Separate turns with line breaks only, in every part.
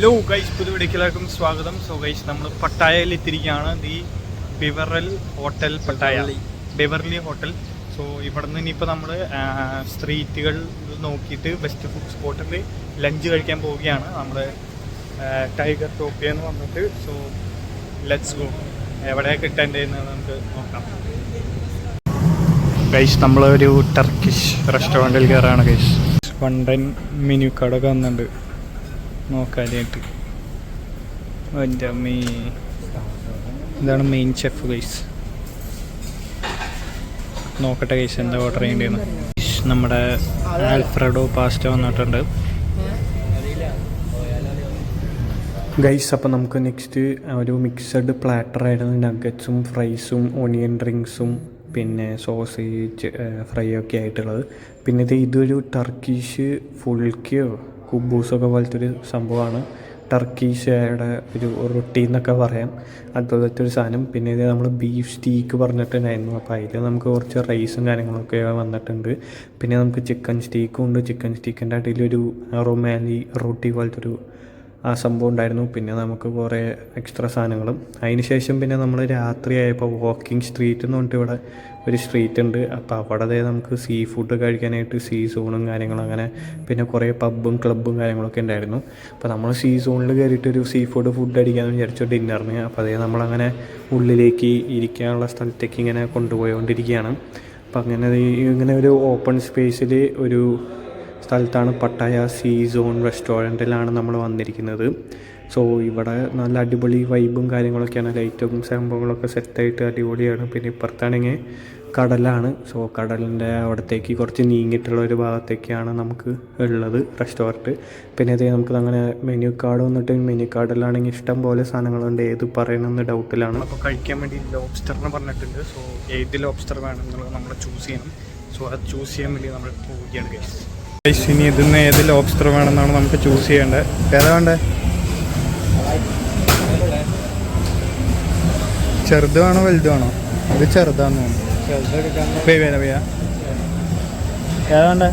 Hello guys പുതുവിടേക്കെല്ലാവർക്കും സ്വാഗതം. So guys നമ്മൾ പട്ടായയിൽ എത്തിയിരിക്കുകയാണ് the Beverly hotel Pattaya. Beverly hotel. So ഇവിടെ നിന്ന് ഇനിയിപ്പോൾ നമ്മൾ സ്ട്രീറ്റുകൾ നോക്കിയിട്ട് ബെസ്റ്റ് ഫുഡ് സ്പോട്ടിൽ ലഞ്ച് കഴിക്കാൻ പോവുകയാണ്. നമ്മൾ ടൈഗർ ടോപ്പിയ എന്ന് വന്നിട്ട് സോ ലെറ്റ്സ് ഗോ എവിടെയാണ് കിട്ടേണ്ടതെന്ന് നമുക്ക് നോക്കാം. ഗൈസ് നമ്മളൊരു ടർക്കിഷ് റെസ്റ്റോറന്റിൽ കയറാണ് ഗൈസ് വണ്ടൻ മെനു കടക വന്നിട്ടുണ്ട് നോക്കാനായിട്ട്. എന്റെ അമ്മീ ഇതാണ് മെയിൻ ഷെഫ് ഗൈസ് നോക്കട്ടെ ഗൈസ് എന്താ ഓർഡർ ചെയ്യേണ്ടതെന്ന്. നമ്മുടെ ആൽഫ്രഡോ പാസ്റ്റ വന്നിട്ടുണ്ട്. ഗൈസ് അപ്പോൾ നമുക്ക് നെക്സ്റ്റ് ഒരു മിക്സഡ് പ്ലാറ്റർ ആയിരുന്നു. നഗറ്റ്സും ഫ്രൈസും ഓണിയൻ ഡ്രിങ്ക്സും പിന്നെ സോസേജ് ഫ്രൈ ഒക്കെ ആയിട്ടുള്ളത്. പിന്നെ ഇത് ഇതൊരു ടർക്കിഷ് ഫുൾക്കിയോ കുബൂസൊക്കെ പോലത്തെ ഒരു സംഭവമാണ്. ടർക്കീഷയുടെ ഒരു റൊട്ടി എന്നൊക്കെ പറയാം. അതുപോലത്തെ ഒരു സാധനം. പിന്നെ ഇത് നമ്മൾ ബീഫ് സ്റ്റീക്ക് പറഞ്ഞിട്ടുണ്ടായിരുന്നു. അപ്പോൾ അതിൽ നമുക്ക് കുറച്ച് റൈസും കാര്യങ്ങളൊക്കെ വന്നിട്ടുണ്ട്. പിന്നെ നമുക്ക് ചിക്കൻ സ്റ്റീക്കും ഉണ്ട്. ചിക്കൻ സ്റ്റീക്കിന്റെ അടിയിലൊരു റൊമാലി റൊട്ടി പോലത്തെ ഒരു ആ സംഭവം ഉണ്ടായിരുന്നു. പിന്നെ നമുക്ക് കുറേ എക്സ്ട്രാ സാധനങ്ങളും. അതിന് ശേഷം പിന്നെ നമ്മൾ രാത്രിയായപ്പോൾ വാക്കിംഗ് സ്ട്രീറ്റ് എന്ന് പറഞ്ഞിട്ട് ഇവിടെ ഒരു സ്ട്രീറ്റ് ഉണ്ട്. അപ്പോൾ അവിടെ നമുക്ക് സീ ഫുഡ് കഴിക്കാനായിട്ട് സീ സോണും കാര്യങ്ങളും അങ്ങനെ പിന്നെ കുറേ പബ്ബും ക്ലബ്ബും കാര്യങ്ങളൊക്കെ ഉണ്ടായിരുന്നു. അപ്പോൾ നമ്മൾ സീ സോണിൽ കയറിയിട്ട് ഒരു സീ ഫുഡ് ഫുഡ് അടിക്കാമെന്ന് വിചാരിച്ചു ഡിന്നറിന് അപ്പോൾ അതേ നമ്മളങ്ങനെ ഉള്ളിലേക്ക് ഇരിക്കാനുള്ള സ്ഥലത്തേക്ക് ഇങ്ങനെ കൊണ്ടുപോയിക്കൊണ്ടിരിക്കുകയാണ് അപ്പോൾ അങ്ങനെ ഇങ്ങനെ ഒരു ഓപ്പൺ സ്പേസിൽ ഒരു സ്ഥലത്താണ് പട്ടായ സീ സോൺ റെസ്റ്റോറന്റിലാണ് നമ്മൾ വന്നിരിക്കുന്നത്. സോ ഇവിടെ നല്ല അടിപൊളി വൈബും കാര്യങ്ങളൊക്കെയാണ്. ലൈറ്റും സംഭവങ്ങളൊക്കെ സെറ്റായിട്ട് അടിപൊളിയാണ്. പിന്നെ ഇപ്പുറത്താണെങ്കിൽ കടലാണ്. സോ കടലിന്റെ അവിടത്തേക്ക് കുറച്ച് നീങ്ങിയിട്ടുള്ള ഒരു ഭാഗത്തേക്കാണ് നമുക്ക് ഉള്ളത് റെസ്റ്റോറന്റ് പിന്നെ അതേ നമുക്ക് അങ്ങനെ മെനു കാർഡ് വന്നിട്ട് മെനു കാർഡിലാണെങ്കിൽ ഇഷ്ടം പോലെ സാധനങ്ങളുണ്ട്. ഏത് പറയണമെന്ന് ഡൗട്ടിലാണ് അപ്പോൾ കഴിക്കാൻ വേണ്ടി ലോബ്സ്റ്ററിന് പറഞ്ഞിട്ടുണ്ട്. സോ ഏത് ലോബ്സ്റ്റർ വേണമെന്നുള്ളത് നമ്മൾ ചൂസ് ചെയ്യണം. സോ അത് ചൂസ് ചെയ്യാൻ വേണ്ടി നമ്മൾ പോവുകയാണ് ഗൈസ് ഇനി ഇതിന്ന് ഏത് ലോബ്സ്റ്റർ വേണമെന്നാണ് നമുക്ക് ചൂസ് ചെയ്യേണ്ടത്. ഏതാ വേണ്ടേ? ചെറുത് വേണോ വലുത് വേണോ? ഇത് ചെറുതാന്ന് തോന്നുന്നു. ഏതാ വേണ്ടേ?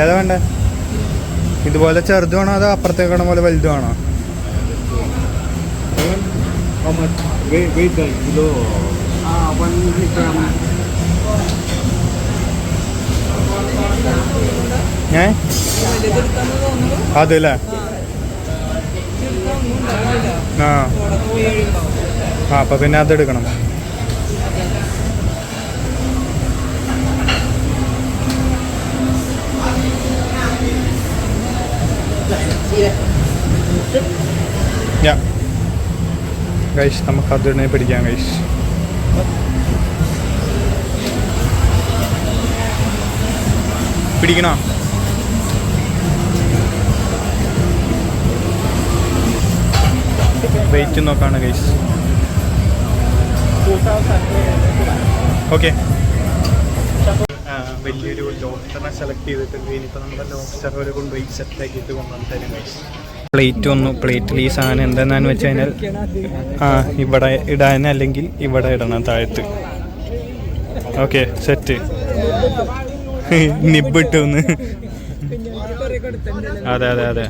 ഏതാ വേണ്ടേ? ഇതുപോലെ ചെറുത് വേണോ അതോ അപ്പുറത്തേക്ക് അപ്പുറത്തേക്കണ പോലെ വലുത് വേണോ?
How
ഏ? അതല്ലേ? ആ. ആ അപ്പം പിന്നെ അതെടുക്കണം. ഗൈസ് നമുക്ക് അതിനെ പിടിക്കാം ഗൈസ് പിടിക്കണോ? വെയിറ്റ് നോക്കാണ് ഗൈസ് ഓക്കെ വലിയൊരു ലോബ്സ്റ്ററിനെ സെലക്ട് ചെയ്തിട്ടുണ്ട്. ഇനിയിപ്പോൾ നമ്മുടെ ലോബ്സ്റ്റർ കൊണ്ടുപോയി സെറ്റ് ആക്കിയിട്ട് കൊണ്ടുവന്ന് തരും ഗൈസ് പ്ലേറ്റ് ഒന്ന് പ്ലേറ്റിൽ ഈ സാധനം എന്താണെന്ന് വെച്ച് കഴിഞ്ഞാൽ ആ ഇവിടെ ഇടാൻ അല്ലെങ്കിൽ ഇവിടെ ഇടണം താഴത്ത്. ഓക്കെ സെറ്റ് നിബിട്ട് ഒന്ന് അതെ അതെ അതെ.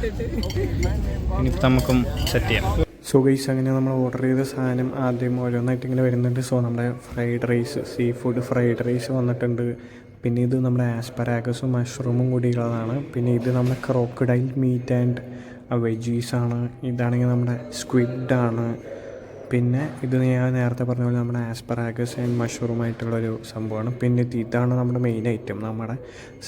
ഇനിയിപ്പോൾ നമുക്കും സെറ്റ് ചെയ്യാം. സോ ഗൈസ് അങ്ങനെ നമ്മൾ ഓർഡർ ചെയ്ത സാധനം ആദ്യം ഓരോന്നായിട്ട് ഇങ്ങനെ വരുന്നുണ്ട്. സോ നമ്മുടെ fried rice sea food fried rice വന്നിട്ടുണ്ട്. പിന്നെ ഇത് നമ്മുടെ ആസ്പരാഗസും മഷ്റൂമും കൂടിയുള്ളതാണ്. പിന്നെ ഇത് നമ്മുടെ ക്രോക്കഡൈൽ മീറ്റ് ആൻഡ് വെജീസാണ് ഇതാണെങ്കിൽ നമ്മുടെ സ്ക്വിഡാണ് പിന്നെ ഇത് ഞാൻ നേരത്തെ പറഞ്ഞ പോലെ നമ്മുടെ ആസ്പറാഗസ് ആൻഡ് മഷ്റൂമായിട്ടുള്ളൊരു സംഭവമാണ്. പിന്നെ ഇത് ഇതാണ് നമ്മുടെ മെയിൻ ഐറ്റം നമ്മുടെ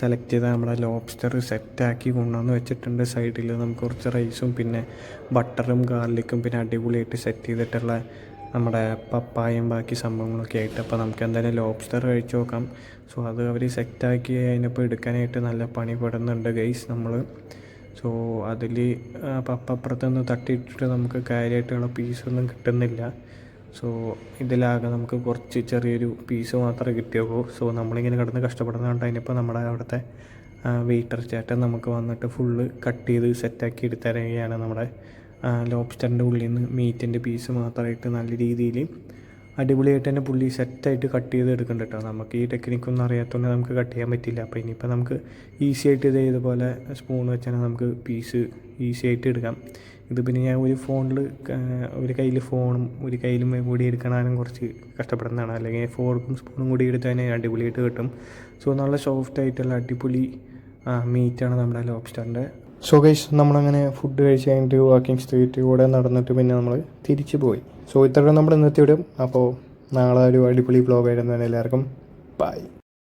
സെലക്ട് ചെയ്ത നമ്മുടെ ലോബ്സ്റ്റർ സെറ്റാക്കി കൊണ്ടുവന്ന് വെച്ചിട്ടുണ്ട്. സൈഡിൽ നമുക്ക് കുറച്ച് റൈസും പിന്നെ ബട്ടറും ഗാർലിക്കും പിന്നെ അടിപൊളിയായിട്ട് സെറ്റ് ചെയ്തിട്ടുള്ള നമ്മുടെ പപ്പായും ബാക്കി സംഭവങ്ങളൊക്കെ ആയിട്ട്. അപ്പോൾ നമുക്ക് എന്തായാലും ലോബ്സ്റ്റർ കഴിച്ച് നോക്കാം. സോ അത് അവർ സെറ്റാക്കി അതിനിപ്പോൾ എടുക്കാനായിട്ട് നല്ല പണി പെടുന്നുണ്ട് ഗൈസ് നമ്മൾ സോ അതിൽ അപ്പുറത്തുനിന്ന് തട്ടിയിട്ടിട്ട് നമുക്ക് കാര്യമായിട്ടുള്ള പീസൊന്നും കിട്ടുന്നില്ല. സോ ഇതിലാകെ നമുക്ക് കുറച്ച് ചെറിയൊരു പീസ് മാത്രമേ കിട്ടിയുള്ളൂ. സോ നമ്മളിങ്ങനെ കിടന്ന് കഷ്ടപ്പെടുന്നതുകൊണ്ട് അതിനിപ്പോൾ നമ്മുടെ അവിടുത്തെ വെയിറ്റർ ചേട്ടൻ നമുക്ക് വന്നിട്ട് ഫുള്ള് കട്ട് ചെയ്ത് സെറ്റാക്കി എടുത്തരുകയാണ് നമ്മുടെ ലോബ്സ്റ്ററിന്റെ ഉള്ളിൽ നിന്ന് മീറ്റിന്റെ പീസ് മാത്രമായിട്ട് നല്ല രീതിയിൽ അടിപൊളിയായിട്ട് തന്നെ പുള്ളി സെറ്റായിട്ട് കട്ട് ചെയ്ത് എടുക്കുന്നുണ്ട് കേട്ടോ നമുക്ക് ഈ ടെക്നിക്കൊന്നും അറിയാത്തതുകൊണ്ട് നമുക്ക് കട്ട് ചെയ്യാൻ പറ്റില്ല. അപ്പോൾ ഇനിയിപ്പോൾ നമുക്ക് ഈസി ആയിട്ട് ഇത് ഇതുപോലെ സ്പൂൺ വെച്ചാൽ നമുക്ക് പീസ് ഈസി ആയിട്ട് എടുക്കാം. ഇത് പിന്നെ ഞാൻ ഒരു ഫോണിൽ ഒരു കയ്യിൽ ഫോണും ഒരു കയ്യിലും കൂടി എടുക്കണാനും കുറച്ച് കഷ്ടപ്പെടുന്നതാണ്. അല്ലെങ്കിൽ ഫോർക്കും സ്പൂണും കൂടി എടുത്താൽ അടിപൊളിയായിട്ട് കിട്ടും. സോ നല്ല സോഫ്റ്റ് ആയിട്ടുള്ള അടിപൊളി മീറ്റാണ് നമ്മുടെ ലോബ്സ്റ്ററിന്റെ സോ ഗൈസ് നമ്മളങ്ങനെ ഫുഡ് കഴിച്ച് കഴിഞ്ഞിട്ട് വാക്കിംഗ് സ്ട്രീറ്റ് കൂടെ നടന്നിട്ട് പിന്നെ നമ്മൾ തിരിച്ചു പോയി. സോ ഇത്രയും നമ്മൾ ഇന്നത്തെ വിടും അപ്പോൾ നാളെ ഒരു അടിപൊളി ബ്ലോഗ് ആയിരുന്നു. എല്ലാവർക്കും ബൈ